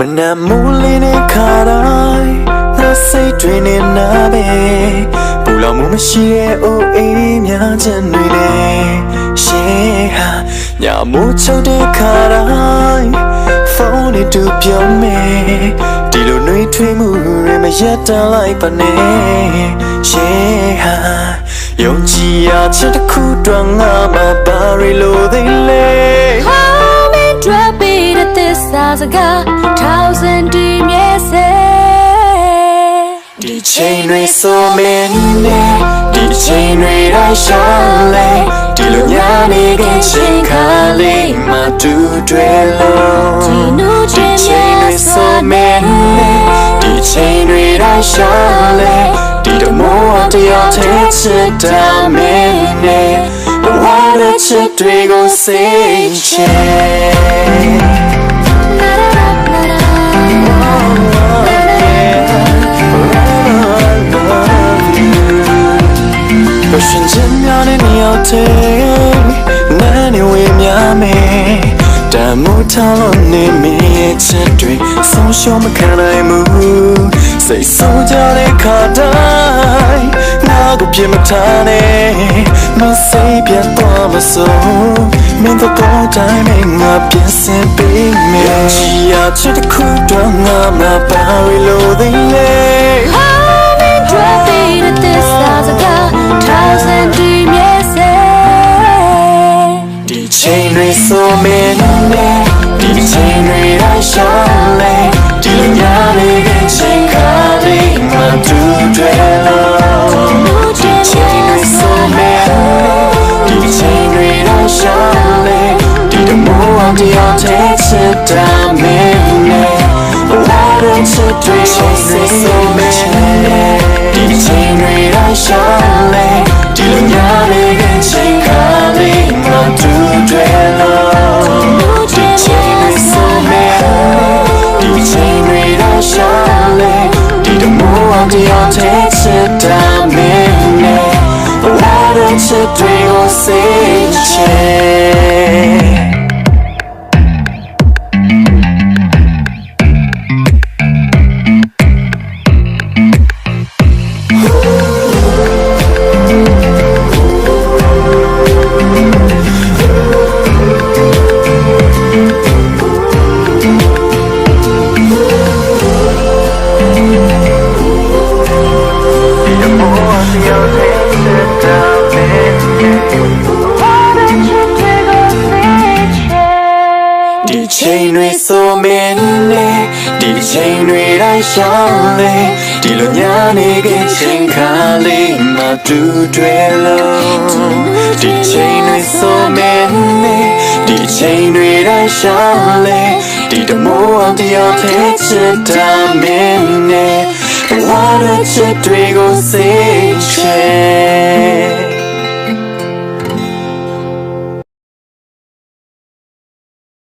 မူလေးနဲ့ခါတိုင်းငါစိတ်တွေနဲ့နာပဲပူလောင်မှုမရှိရဲ့အိုးအိမ်များချက်တွေနဲ့ရှင်ဟာညမိုးချုပ်တဲ့ခါတိုင်းဖုန်းနဲ့တူပြောမယ်ဒီလိုနှွေးထွေးမှုတွေမရက်တမ်းလိုက်ပါနဲ့ရှင်ဟာယုံကြည်ရချက်တစ်ခုတော့ငါမပါရီလို့သေးလေ How me drop it at this as a guy thousand dream yes ဒီချိန်တွေဆိုမင်းနဲ့ဒီချိန်တွေတိုင်းရှောင်းလေဒီလိုညာနေခင်ချိန်ခါလေးမတူတွေ့လို့ဒီနူချင်ချိန်တွေ yes ဆိုမင်းနဲ့ဒီချိန်တွေတိုင်းရှောင်းလေဒီတော့မိုးအတရားထဲချစ်တာမင်းနဲ့ဘဝရဲ့ချစ်တွေကိုစိတ်ချဲ take me နာနေဝင်များမယ်တမိုးထောင်းလို့နေမင်းရဲ့ချက်တွေဆုံးရှုံးမခံနိုင်ဘူးစိတ်ဆုံးကြတဲ့ခါတိုင်းနာကပြမထားနဲ့မစိတ်ပြတ်သွားမဆုံးမင်းတို့ကောင်းတိုင်းမင်းငါပြင်ဆင်ပေးမယ်ချီရချစ်တစ်ခုတော့ငါမပါရလို့သိနေ ဆိုမင်းနဲ့ဒီချိန်တွေတိုင်းရှောင်းလေဒီလိုများလေးကချိန်ခါလေးမှတူတွေ့လို့နူချင်ချိန်တွေ yes ဆိုမင်းဒီချိန်တွေတိုင်းရှောင်းလေဒီတမိုးအောင်တရားထဲချစ်တာမင်းနဲ့ဘာလို့ချစ်တွေချိန်တွေဆို ထဲချစ်တာမင်းနဲ့ဘာလို့ချ ချိန်တွေတိုင်းရှောင်းလေဒီလိုညာနေခင်ချိန်ခါလေးမှတူတွေ့လို့ဒီချိန်တွေဆိုမင်းနဲ့ဒီချိန်တွေတိုင်းရှောင်းလေဒီတမိုးအောင်တရားထဲချစ်တာမင်းနဲ့ဝါရချစ်တွေကိုစိတ်ချဲ